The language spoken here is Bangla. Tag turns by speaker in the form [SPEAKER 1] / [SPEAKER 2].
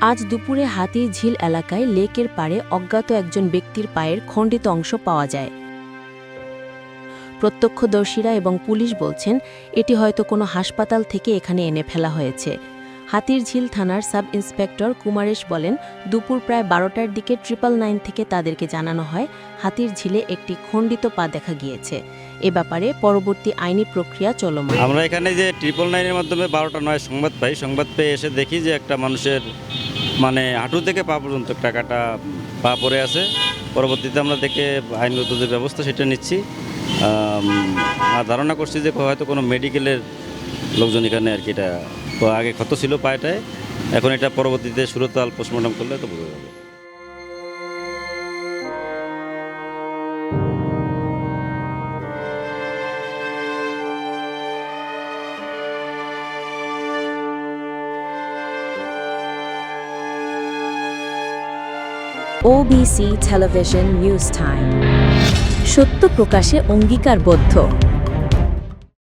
[SPEAKER 1] আজ দুপুরে হাতির ঝিল এলাকায় লেকের পাড়ে অজ্ঞাত একজন ব্যক্তির পায়ের খণ্ডিত অংশ পাওয়া যায়। প্রত্যক্ষদর্শীরা এবং পুলিশ বলছেন, এটি হয়তো কোনো হাসপাতাল থেকে এখানে এনে ফেলা হয়েছে। হাতির ঝিল থানার সাব ইন্সপেক্টর কুমারেশ বলেন, দুপুর প্রায় বারোটার দিকে ট্রিপল নাইন থেকে তাদেরকে জানানো হয়, হাতির ঝিলে একটি খণ্ডিত পা দেখা গিয়েছে। এ ব্যাপারে পরবর্তী আইনি প্রক্রিয়া চলমান।
[SPEAKER 2] আমরা এখানে যে ট্রিপল নাইনের মাধ্যমে বারোটা নয় সংবাদ পাই, সংবাদ পেয়ে এসে দেখি যে একটা মানুষের মানে হাঁটু থেকে পা পর্যন্ত টাকাটা পা পড়ে আছে। পরবর্তীতে আমরা দেখে আইনগত যে ব্যবস্থা সেটা নিচ্ছি। আর ধারণা করছি যে হয়তো কোনো মেডিকেলের লোকজন এখানে আর কি এটা আগে ক্ষত ছিল পায়টায়। এখন এটা পরবর্তীতে সুরতাল পোস্টমর্টম করলে তো বোঝা যাবে।
[SPEAKER 1] ওবিসি টেলিভিশন নিউজ টাইম সত্য প্রকাশে অঙ্গীকারবদ্ধ।